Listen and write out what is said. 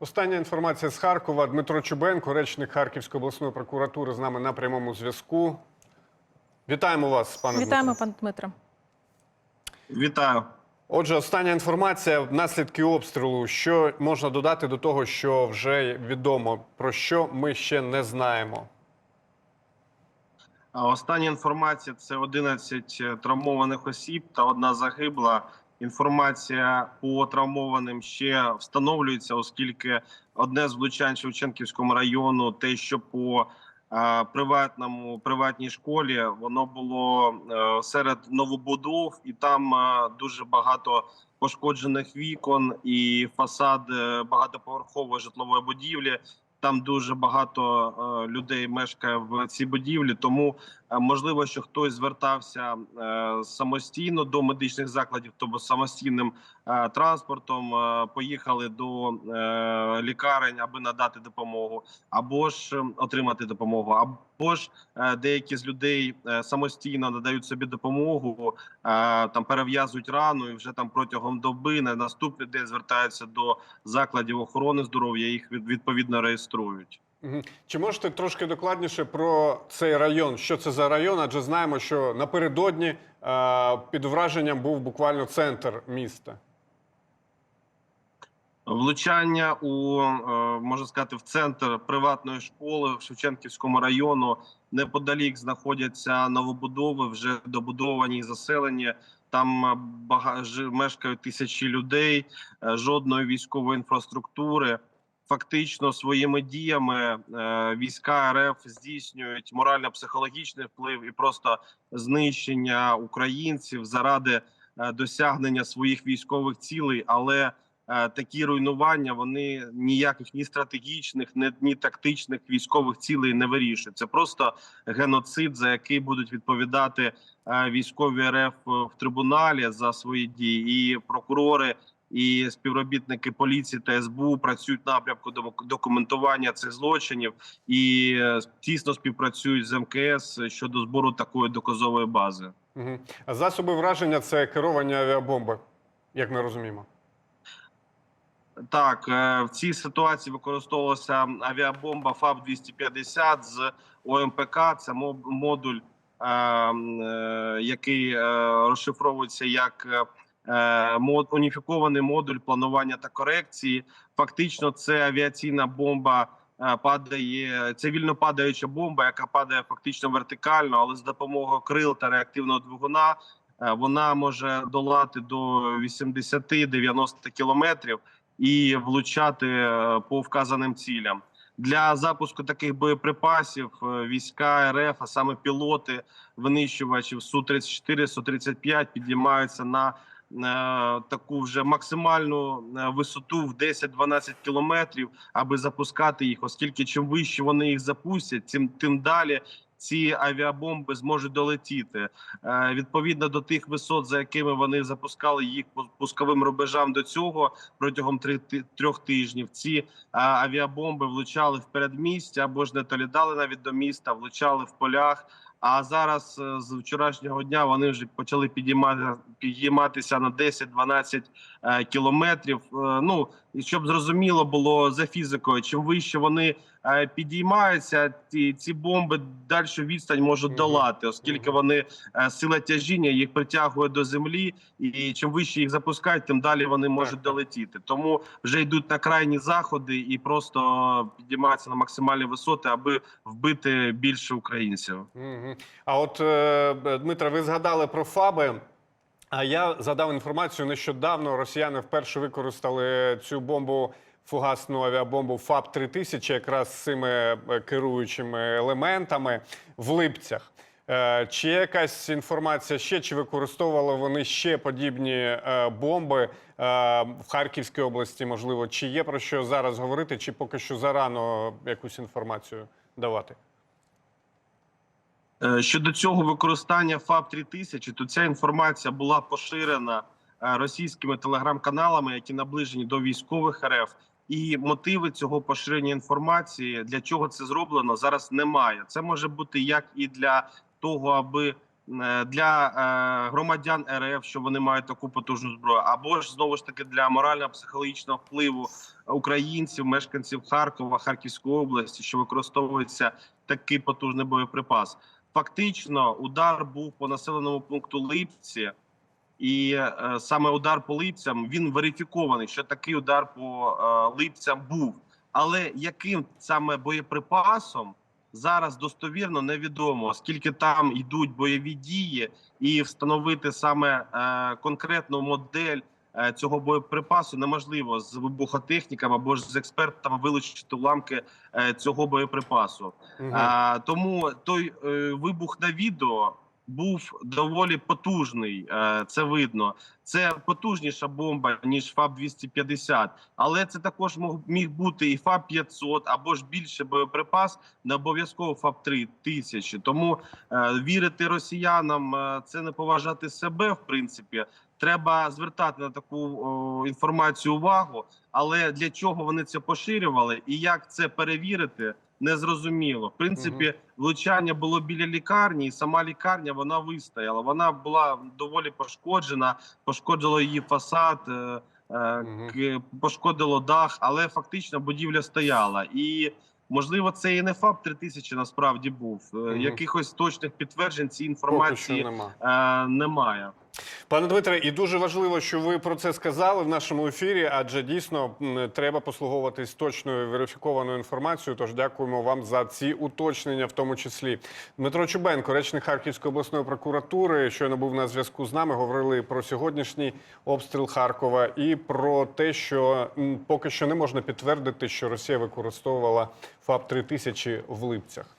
Остання інформація з Харкова. Дмитро Чубенко, речник Харківської обласної прокуратури, з нами на прямому зв'язку. Вітаємо вас, пане Вітаємо, Дмитро. пане Дмитро. Вітаю. Отже, остання інформація. Наслідки обстрілу. Що можна додати до того, що вже відомо, про що ми ще не знаємо. Остання інформація це 11 травмованих осіб та одна загибла. Інформація по травмованим ще встановлюється, оскільки одне з влучань Шевченківському району, те, що по е, приватному приватній школі, воно було е, серед новобудов, і там е, дуже багато пошкоджених вікон і фасад багатоповерхової житлової будівлі. Там дуже багато людей мешкає в цій будівлі, тому можливо, що хтось звертався е, самостійно до медичних закладів, тобто самостійним е, транспортом, е, поїхали до лікарень, аби надати допомогу, або ж отримати допомогу, або ж деякі з людей самостійно надають собі допомогу, там перев'язують рану, і вже там протягом доби на наступний день звертаються до закладів охорони здоров'я. Їх відповідно реєструють. Чи можете трошки докладніше про цей район? Що це за район? Адже знаємо, що напередодні е, під враженням був буквально центр міста. Влучання у е, можна сказати в центр приватної школи в Шевченківському району неподалік знаходяться новобудови, вже добудовані і заселені. Там е, бага... жи- мешкають тисячі людей, жодної військової інфраструктури. Фактично своїми діями е, війська РФ здійснюють морально-психологічний вплив і просто знищення українців заради е, досягнення своїх військових цілей, але е, такі руйнування вони ніяких ні стратегічних, ні, тактичних військових цілей не вирішують. Це просто геноцид, за який будуть відповідати військові РФ в трибуналі за свої дії, і прокурори. І співробітники поліції та СБУ працюють напрямку документування цих злочинів і е, тісно співпрацюють з МКС щодо збору такої доказової бази. А засоби враження це керовані авіабомби, як ми розуміємо. Так, е, в цій ситуації використовувалася авіабомба ФАБ 250 з ОМПК. Це мо- модуль, е, м, е, який розшифровується як мод- уніфікований модуль планування та корекції. Фактично, це авіаційна бомба. е, Падає це вільно падаюча бомба, яка падає фактично вертикально, але з допомогою крил та реактивного двигуна е, вона може долати до 80-90 кілометрів і влучати е, по вказаним цілям. Для запуску таких боєприпасів е, війська РФ, а саме пілоти винищувачів су 34 су 35 підіймаються на е, таку вже максимальну е, висоту в 10-12 кілометрів, аби запускати їх, оскільки чим вище вони їх запустять, тим тим далі ці авіабомби зможуть долетіти. Е, Відповідно до тих висот, за якими вони запускали їх по пусковим рубежам до цього протягом трьох тижнів. Ці авіабомби влучали в передмістя або ж не долітали навіть до міста, влучали в полях. А зараз е, з вчорашнього дня вони вже почали підіймати, підійматися на 10-12 е, кілометрів. Е, ну і щоб зрозуміло було за фізикою, чим вище вони е, підіймаються, ці, ці бомби дальшу відстань можуть долати, оскільки вони е, сила тяжіння їх притягує до землі, і чим вище їх запускають, тим далі вони можуть долетіти. Тому вже йдуть на крайні заходи і просто підіймаються на максимальні висоти, аби вбити більше українців. А от е, Дмитре, ви згадали про ФАБи. А я задав інформацію нещодавно. Росіяни вперше використали цю бомбу, фугасну авіабомбу ФАБ 3000 якраз з цими е, керуючими елементами в Липцях. Е, Чи є якась інформація ще, чи використовували вони ще подібні е, бомби в Харківській області, можливо, чи є про що зараз говорити, чи поки що зарано якусь інформацію давати? Е, Щодо цього використання ФАБ 3000 то ця інформація була поширена е, російськими телеграм-каналами, які наближені до військових РФ. І мотиви цього поширення інформації для чого це зроблено зараз немає. Це може бути як і для того, аби е, для громадян РФ, що вони мають таку потужну зброю, або ж знову ж таки для морально-психологічного впливу українців, мешканців Харкова, Харківської області, що використовується такий потужний боєприпас. Фактично, удар був по населеному пункту Липці, і е, саме удар по липцям він верифікований, що такий удар по е, липцям був. Але яким саме боєприпасом зараз достовірно невідомо, оскільки там йдуть бойові дії, і встановити саме е, конкретну модель цього боєприпасу неможливо з вибухотехніками або ж з експертами вилучити уламки е, цього боєприпасу. А, тому той е, вибух на відео був доволі потужний. Е, це видно. Це потужніша бомба ніж ФАБ 250 але це також мог міг бути і ФАБ 500 або ж більше боєприпас, не обов'язково ФАБ 3000. Тому е, вірити росіянам е, це не поважати себе. В принципі, треба звертати на таку о, інформацію увагу. Але для чого вони це поширювали і як це перевірити? Незрозуміло. В принципі, влучання було біля лікарні, і сама лікарня вона вистояла. Вона була доволі пошкоджена, пошкодило її фасад, е, е, пошкодило дах, але фактично будівля стояла. І можливо, це і не ФАБ 3000 насправді був. Е, Мгм. Якихось точних підтверджень цієї Поки що інформації нема. е, немає. Пане Дмитре, і дуже важливо, що ви про це сказали в нашому ефірі, адже дійсно треба послуговуватись точною верифікованою інформацією. Тож дякуємо вам за ці уточнення, в тому числі. Дмитро Чубенко, речник Харківської обласної прокуратури, щойно був на зв'язку з нами. Говорили про сьогоднішній обстріл Харкова і про те, що поки що не можна підтвердити, що Росія використовувала ФАБ 3000 в Липцях.